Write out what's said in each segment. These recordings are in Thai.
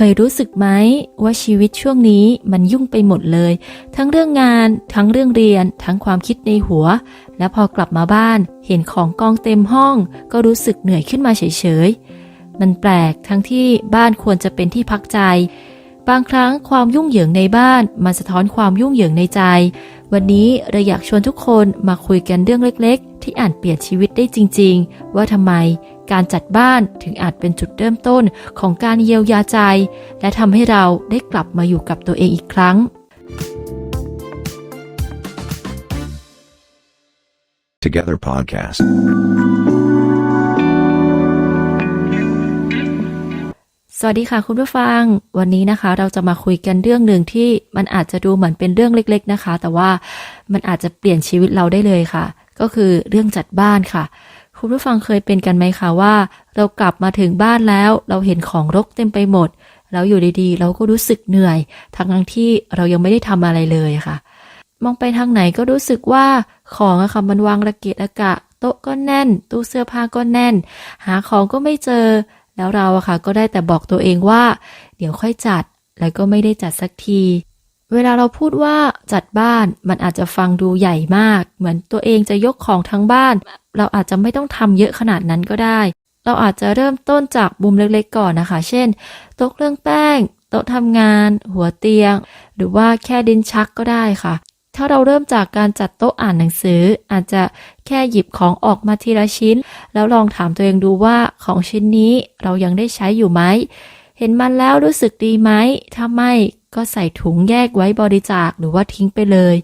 คยรู้สึกไหมว่าชีวิตช่วงนี้มันยุ่งไปหมดเลย ทั้งเรื่องงาน ทั้งเรื่องเรียน ทั้งความคิดในหัว และพอกลับมาบ้าน เห็นของกองเต็มห้อง ก็รู้สึกเหนื่อยขึ้นมาเฉยๆ มันแปลกทั้งที่บ้านควรจะเป็นที่พักใจ บางครั้งความยุ่งเหยิงในบ้าน มันสะท้อนความยุ่งเหยิงในใจ วันนี้เราอยากชวนทุกคนมาคุยกันเรื่องเล็ก ๆ ที่อ่านเปลี่ยนชีวิตได้จริง ๆ ว่าทำไม การจัดบ้านถึงอาจเป็นจุดเริ่มต้นของการเยียวยาใจ และทำให้เราได้กลับมาอยู่กับตัวเองอีกครั้ง Together Podcast. สวัสดีค่ะคุณผู้ฟัง วันนี้นะคะ เราจะมาคุยกันเรื่องหนึ่งที่มันอาจจะดูเหมือนเป็นเรื่องเล็ก ๆนะคะ แต่ว่ามันอาจจะเปลี่ยนชีวิตเราได้เลยค่ะ ก็คือเรื่องจัดบ้านค่ะ คุณผู้ฟังเคยเป็นกันไหมคะว่า เรากลับมาถึงบ้านแล้ว เราเห็นของรกเต็มไปหมด แล้วอยู่ดีๆ เราก็รู้สึกเหนื่อย ทั้งๆที่เรายังไม่ได้ทำอะไรเลยค่ะ มองไปทางไหนก็รู้สึกว่าของอะค่ะมันวางระเกะระกะ โต๊ะก็แน่น ตู้เสื้อผ้าก็แน่น หาของก็ไม่เจอ แล้วเราอะค่ะ ก็ได้แต่บอกตัวเองว่า เดี๋ยวค่อยจัดแล้วก็ไม่ได้จัดสักทีเวลาเราพูดว่าจัดบ้านมันอาจจะฟังดูใหญ่มาก เหมือนตัวเองจะยกของทั้งบ้าน เราอาจจะไม่ต้องทำเยอะขนาดนั้นก็ได้ เราอาจจะเริ่มต้นจากบุมเล็กๆก่อนนะคะ เช่น โต๊ะเครื่องแป้ง โต๊ะทำงาน หัวเตียง หรือว่าแค่ดินชักก็ได้ค่ะ ถ้าเราเริ่มจากการจัดโต๊ะอ่านหนังสือ อาจจะแค่หยิบของออกมาทีละชิ้น แล้วลองถามตัวเองดูว่าของชิ้นนี้เรายังได้ใช้อยู่ไหม เห็นมันแล้วรู้สึกดีไหม ถ้าไม่ก็ใส่ถุงแยกไว้บริจาคหรือว่าทิ้งไปเลย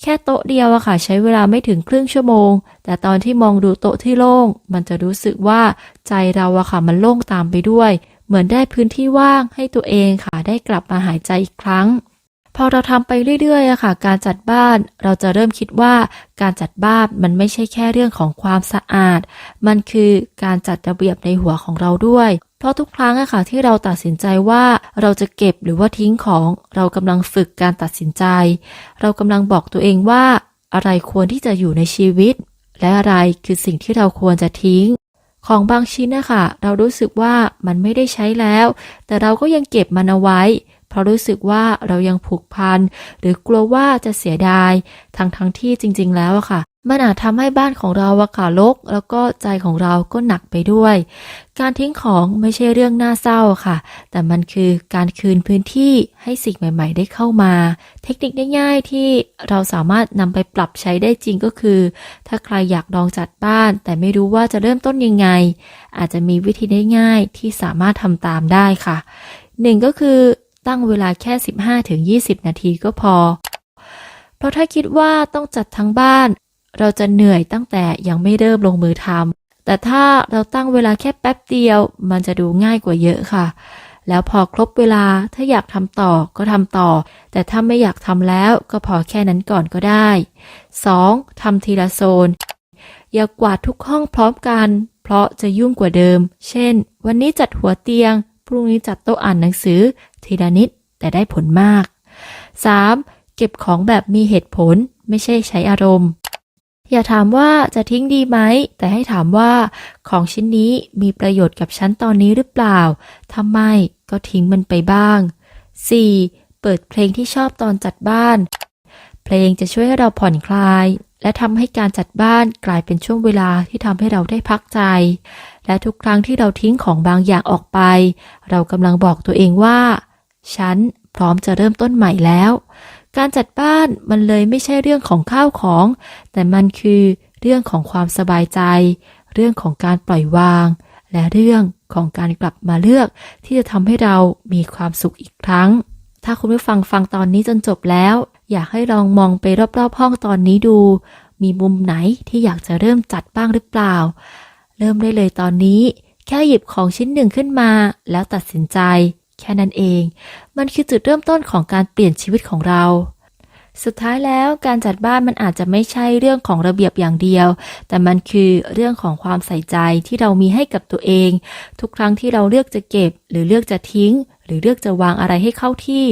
แค่โต๊ะเดียวอะค่ะ ใช้เวลาไม่ถึงครึ่งชั่วโมง แต่ตอนที่มองดูโต๊ะที่โล่ง มันจะรู้สึกว่าใจเราอะค่ะมันโล่งตามไปด้วย เหมือนได้พื้นที่ว่างให้ตัวเองค่ะ ได้กลับมาหายใจอีกครั้ง พอเราทำไปเรื่อยๆอะค่ะ การจัดบ้านเราจะเริ่มคิดว่าการจัดบ้านมันไม่ใช่แค่เรื่องของความสะอาด มันคือการจัดระเบียบในหัวของเราด้วย เพราะทุกครั้งอะค่ะที่เราตัดสินใจว่าเราจะเก็บหรือว่าทิ้งของเรากำลังฝึกการตัดสินใจ เรากำลังบอกตัวเองว่า อะไรควรที่จะอยู่ในชีวิต และอะไรคือสิ่งที่เราควรจะทิ้ง ของบางชิ้นนะคะเรารู้สึกว่ามันไม่ได้ใช้แล้ว แต่เราก็ยังเก็บมันเอาไว้ เพราะรู้สึกว่าเรายังผูกพันหรือกลัวว่าจะเสียดายทั้งทั้งที่จริง ๆ แล้วอะค่ะ มันอาจทำให้บ้านของเราอะค่ะรกแล้วก็ใจของเราก็หนักไปด้วย การทิ้งของไม่ใช่เรื่องน่าเศร้าค่ะ แต่มันคือการคืนพื้นที่ให้สิ่งใหม่ ๆ ได้เข้ามา เทคนิคง่ายๆที่เราสามารถนำไปปรับใช้ได้จริงก็คือ ถ้าใครอยากลองจัดบ้าน แต่ไม่รู้ว่าจะเริ่มต้นยังไง อาจจะมีวิธีได้ง่ายที่สามารถทำตามได้ค่ะหนึ่งก็คือตั้งเวลาแค่ 15-20 นาทีก็พอ เพราะถ้าคิดว่าต้องจัดทั้งบ้าน เราจะเหนื่อยตั้งแต่ยังไม่เริ่มลงมือทำแต่ถ้าเราตั้งเวลาแค่แป๊บเดียว มันจะดูง่ายกว่าเยอะค่ะ แล้วพอครบเวลาถ้าอยากทำต่อก็ทำต่อ แต่ถ้าไม่อยากทำแล้วก็พอแค่นั้นก่อนก็ได้ 2. ทำทีละโซน อย่ากวาดทุกห้องพร้อมกัน เพราะจะยุ่งกว่าเดิม เช่น วันนี้จัดหัวเตียง พรุ่งนี้จัดโต๊ะอ่านหนังสือ ทีละนิดแต่ได้ผลมาก 3. เก็บของแบบมีเหตุผลไม่ใช่ใช้อารมณ์ อย่าถามว่าจะทิ้งดีไหม แต่ให้ถามว่าของชิ้นนี้มีประโยชน์กับฉันตอนนี้หรือเปล่าถ้าไม่ก็ทิ้งมันไปบ้าง 4. เปิดเพลงที่ชอบตอนจัดบ้าน เพลงจะช่วยให้เราผ่อนคลาย และทำให้การจัดบ้านกลายเป็นช่วงเวลาที่ทำให้เราได้พักใจ และทุกครั้งที่เราทิ้งของบางอย่างออกไป เรากำลังบอกตัวเองว่า ฉันพร้อมจะเริ่มต้นใหม่แล้ว การจัดบ้านมันเลยไม่ใช่เรื่องของข้าวของ แต่มันคือเรื่องของความสบายใจ เรื่องของการปล่อยวาง และเรื่องของการกลับมาเลือก ที่จะทำให้เรามีความสุขอีกครั้ง ถ้าคุณผู้ฟังฟังตอนนี้จนจบแล้ว อยากให้ลองมองไปรอบๆห้องตอนนี้ดู มีมุมไหนที่อยากจะเริ่มจัดบ้างหรือเปล่า เริ่มได้เลยตอนนี้ แค่หยิบของชิ้นหนึ่งขึ้นมา แล้วตัดสินใจ แค่นั้นเอง มันคือจุดเริ่มต้นของการเปลี่ยนชีวิตของเรา สุดท้ายแล้วการจัดบ้านมันอาจจะไม่ใช่เรื่องของระเบียบอย่างเดียว แต่มันคือเรื่องของความใส่ใจที่เรามีให้กับตัวเอง ทุกครั้งที่เราเลือกจะเก็บ หรือเลือกจะทิ้ง หรือเลือกจะวางอะไรให้เข้าที่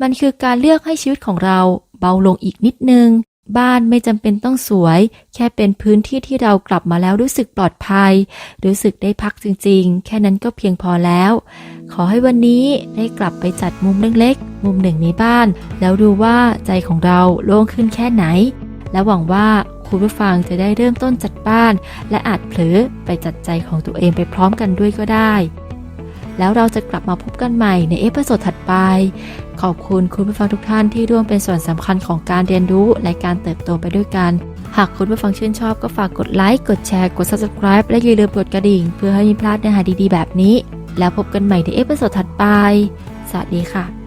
มันคือการเลือกให้ชีวิตของเราเบาลงอีกนิดนึง บ้านไม่จำเป็นต้องสวย แค่เป็นพื้นที่ที่เรากลับมาแล้วรู้สึกปลอดภัย รู้สึกได้พักจริงๆ แค่นั้นก็เพียงพอแล้ว ขอให้วันนี้ได้กลับไปจัดมุมเล็กๆ มุมหนึ่งในบ้าน แล้วดูว่าใจของเราโล่งขึ้นแค่ไหน และหวังว่าคุณผู้ฟังจะได้เริ่มต้นจัดบ้าน และอาจเผลอไปจัดใจของตัวเองไปพร้อมกันด้วยก็ได้ แล้วเราจะกลับมาพบกันใหม่ในเอพิโซดถัดไป ขอบคุณคุณผู้ฟังทุกท่านที่ร่วมเป็นส่วนสำคัญของการเรียนรู้และการเติบโตไปด้วยกัน หากคุณผู้ฟังชื่นชอบก็ฝากกดไลค์ กดแชร์ กด subscribe และอย่าลืมกดกระดิ่ง เพื่อให้ไม่พลาดเนื้อหาดีๆ แบบนี้ แล้วพบกันใหม่ในเอพิโซดถัดไป สวัสดีค่ะ